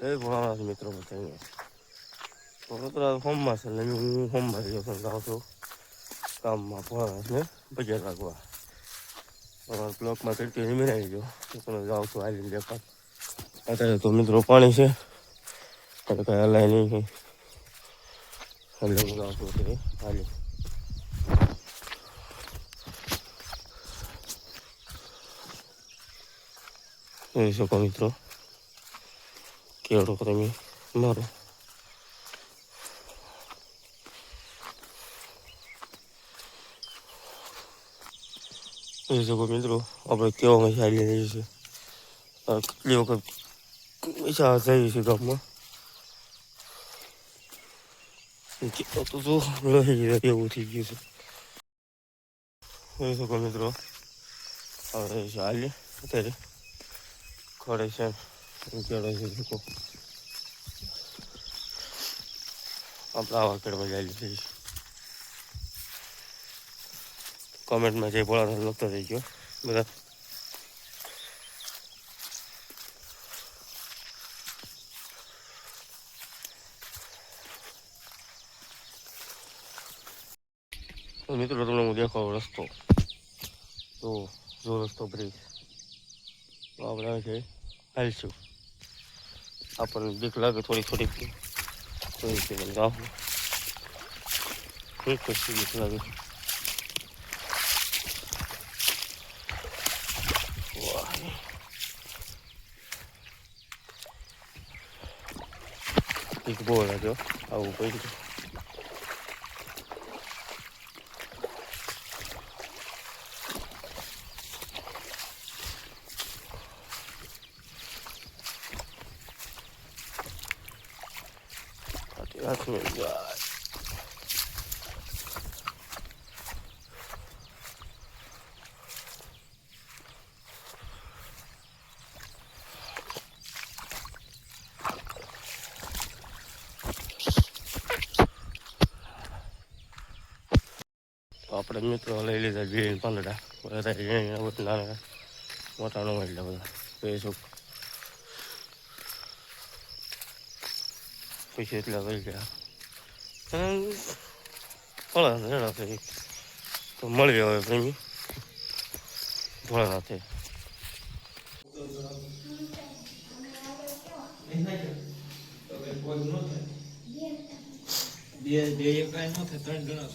એ ભણાવવા મિત્રો તો મિત્રો હોમમાં છે, એટલે હું હોમમાં રહ્યો છું જાઉં છું કામમાં ભણાવવા ને બજાર રાખવા. તમારા બ્લોકમાં કરતી નિમિરાઈ ગયો. તો તમે જાઉં છું હાલીને દેખાડ અત્યારે તો મિત્રો પાણી છે. એટલે કાંઈ હલાય નહીં એટલે હું હાલી. શકો મિત્રો. કેવડો પ્રેમી મારો એ શકો મિત્રો આપણે કેવા મજા આવી રહી છે કેટલી વખત પૈસા થઈ છે ગામમાં તો તો જાય એવું થઈ ગયું છે એ શકો મિત્રો હવે છે હાલીએ અત્યારે ખડે છે કેળો છે લોકો. આપણે આવા કેળમાં જાય છે. કોમેન્ટમાં જે બોલાતા લખતો થઈ ગયો. બધા મિત્રો તમને હું દેખાવ રસ્તો. તો જો રસ્તો બ્રિજ આપણે છે હાલશું આપણને બીક લાગે થોડી થોડી થોડી થોડી ગાવું કોઈ કશું બીક લાગે. બીક બહુ લાગ્યો આવું હાથમાં જાય તો આપણે મિત્રો લઈ લીધા જીણ પાંદડા બધા નાના, મોટા એટલે બધા. તો પૈસા એટલા લઈ ગયા ભોળા નેડા થઈ તો મળી હવે પ્રેમી ભોળાનાથે બે બે એક ન થાય ત્રણ જણા